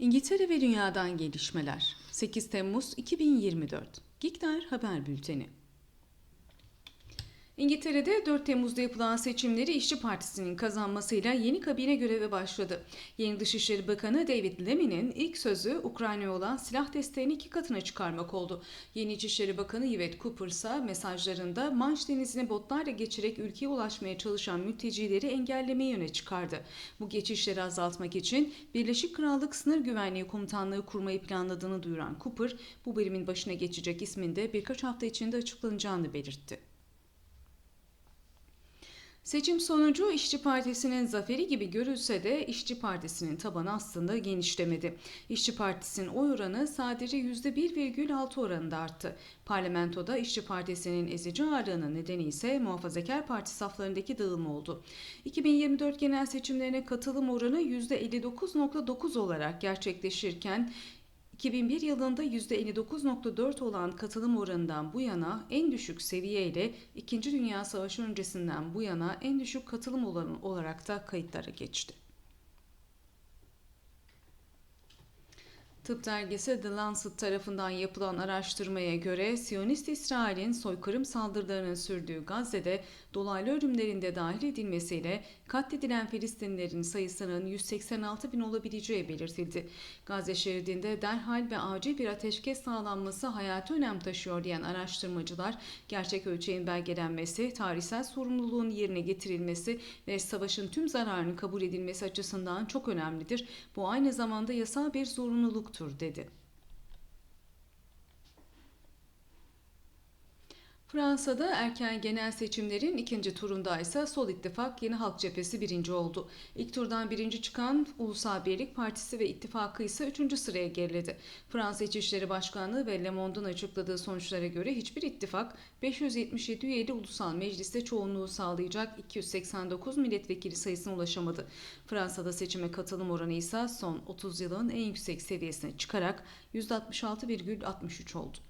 İngiltere ve Dünya'dan gelişmeler. 8 Temmuz 2024. Giktar Haber Bülteni. İngiltere'de 4 Temmuz'da yapılan seçimleri İşçi Partisi'nin kazanmasıyla yeni kabine göreve başladı. Yeni Dışişleri Bakanı David Lammy'nin ilk sözü Ukrayna'ya olan silah desteğini iki katına çıkarmak oldu. Yeni İçişleri Bakanı Yvette Cooper ise mesajlarında Manş Denizi'ni botlarla geçerek ülkeye ulaşmaya çalışan mültecileri engellemeyi öne çıkardı. Bu geçişleri azaltmak için Birleşik Krallık Sınır Güvenliği Komutanlığı kurmayı planladığını duyuran Cooper, bu birimin başına geçecek ismin de birkaç hafta içinde açıklanacağını belirtti. Seçim sonucu İşçi Partisi'nin zaferi gibi görülse de İşçi Partisi'nin tabanı aslında genişlemedi. İşçi Partisi'nin oy oranı sadece %1,6 oranında arttı. Parlamentoda İşçi Partisi'nin ezici ağırlığının nedeni ise Muhafazakar Parti saflarındaki dağılma oldu. 2024 genel seçimlerine katılım oranı %59.9 olarak gerçekleşirken 2001 yılında %59.4 olan katılım oranından bu yana en düşük seviyeyle 2. Dünya Savaşı öncesinden bu yana en düşük katılım oranı olarak da kayıtlara geçti. Tıp dergisi The Lancet tarafından yapılan araştırmaya göre Siyonist İsrail'in soykırım saldırılarının sürdüğü Gazze'de dolaylı ölümlerinde dahil edilmesiyle katledilen Filistinlilerin sayısının 186 bin olabileceği belirtildi. Gazze şeridinde derhal ve acil bir ateşkes sağlanması hayati önem taşıyor diyen araştırmacılar, gerçek ölçeğin belgelenmesi, tarihsel sorumluluğun yerine getirilmesi ve savaşın tüm zararının kabul edilmesi açısından çok önemlidir. Bu aynı zamanda yasal bir zorunluluktur dedi. Fransa'da erken genel seçimlerin ikinci turunda ise Sol İttifak Yeni Halk Cephesi birinci oldu. İlk turdan birinci çıkan Ulusal Birlik Partisi ve ittifakı ise üçüncü sıraya geriledi. Fransa İçişleri Başkanlığı ve Le Monde'un açıkladığı sonuçlara göre hiçbir ittifak 577 üyeli ulusal mecliste çoğunluğu sağlayacak 289 milletvekili sayısına ulaşamadı. Fransa'da seçime katılım oranı ise son 30 yılın en yüksek seviyesine çıkarak %66,63 oldu.